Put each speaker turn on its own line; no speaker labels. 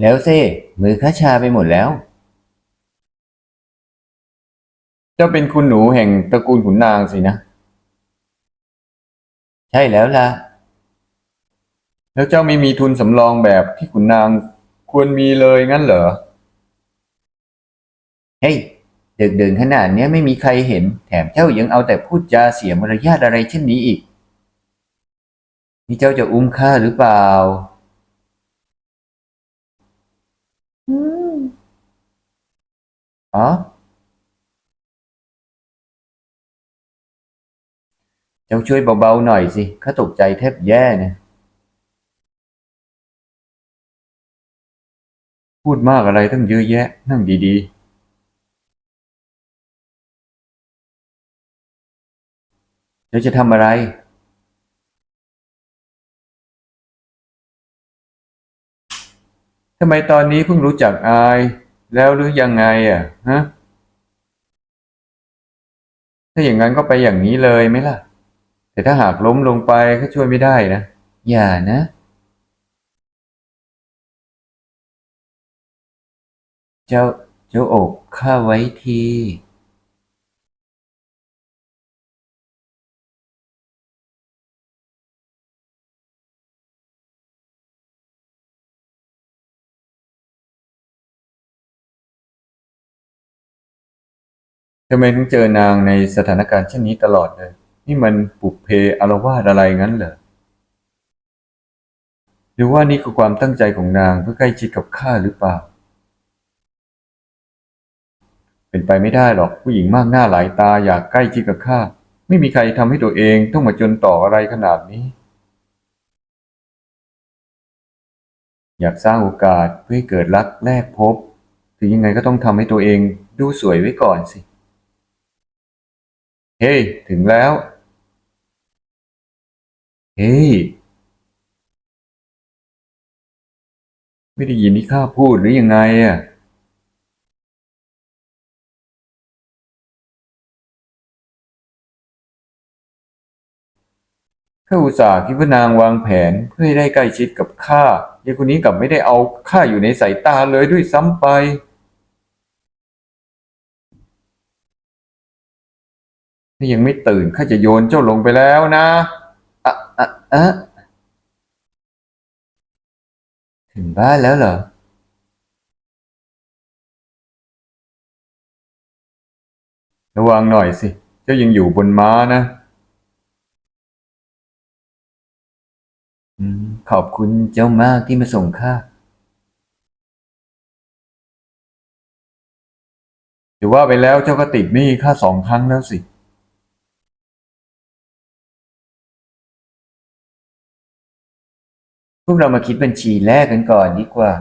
แล้วเซ่มือข้าชาไปหมดแล้ว
เจ้าเป็นคุณหนูแห่งตระกูลขุนนางสินะ
ใช่แล้วล่ะ
แล้วเจ้าไม่มีทุนสำรองแบบที่ขุนนางควรมีเลยงั้นเหรอ
เฮ้ยเดึกเดินขนาดเนี้ยไม่มีใครเห็น แถมเจ้ายังเอาแต่พูดจาเสียมารยาทอะไรเช่นนี้อีก นี่เจ้าจะอุ้มข้าหรือเปล่า
อืม
อ๋อ เจ้าช่วยเบาๆหน่อยสิข้าตกใจแทบแย่เนะ
พูดมากอะไรตั้งเยอะแยะ นั่งดีๆ
แล้วจะทำอะไร
ทำไมตอนนี้เพิ่งรู้จักอายแล้วหรือยังไงอะฮะถ้าอย่างนั้นก็ไปอย่างนี้เลยไหมล่ะ แต่ถ้าหากล้มลงไปก็ช่วยไม่ได้นะ
อย่านะ เจ้าเจ้าอกข้าไว้ที
ทำไมถึงเจอนางในสถานการณ์เช่นนี้ตลอดเลย นี่มันปุกเพอารวาสอะไรงั้นเหรอหรือว่านี่คือความตั้งใจของนางเพื่อใกล้ชิดกับข้าหรือเปล่า เป็นไปไม่ได้หรอกผู้หญิงมากหน้าหลายตาอยากใกล้ชิดกับข้าไม่มีใครทำให้ตัวเองต้องมาจนต่ออะไรขนาดนี้ อยากสร้างโอกาสเพื่อให้เกิดรักแรกพบ ถึงยังไงก็ต้องทำให้ตัวเองดูสวยไว้ก่อนสิ เฮ้ย ถึงแล้ว เฮ้ย ไม่ได้ยินที่ข้าพูดหรือยังไงอะ ข้าอุตส่าห์คิดว่านางวางแผนเพื่อให้ได้ใกล้ชิดกับข้ายายคนนี้กลับไม่ได้เอาข้าอยู่ในสายตาเลยด้วยซ้ำไป ถ้ายังไม่ตื่นข้าจะโยนเจ้าลงไปแล้วนะ
อะอะอะถึงบ้านแล้วเหรอ
ระวังหน่อยสิ เจ้ายังอยู่บนม้านะ
อขอบคุณเจ้ามากที่มาส่งข้า
ถือว่าไปแล้วเจ้าก็ติดหนี้ข้าสองครั้งแล้วสิ
วกเรามาคิดบัญชีแรกกันก่อนดีกว่า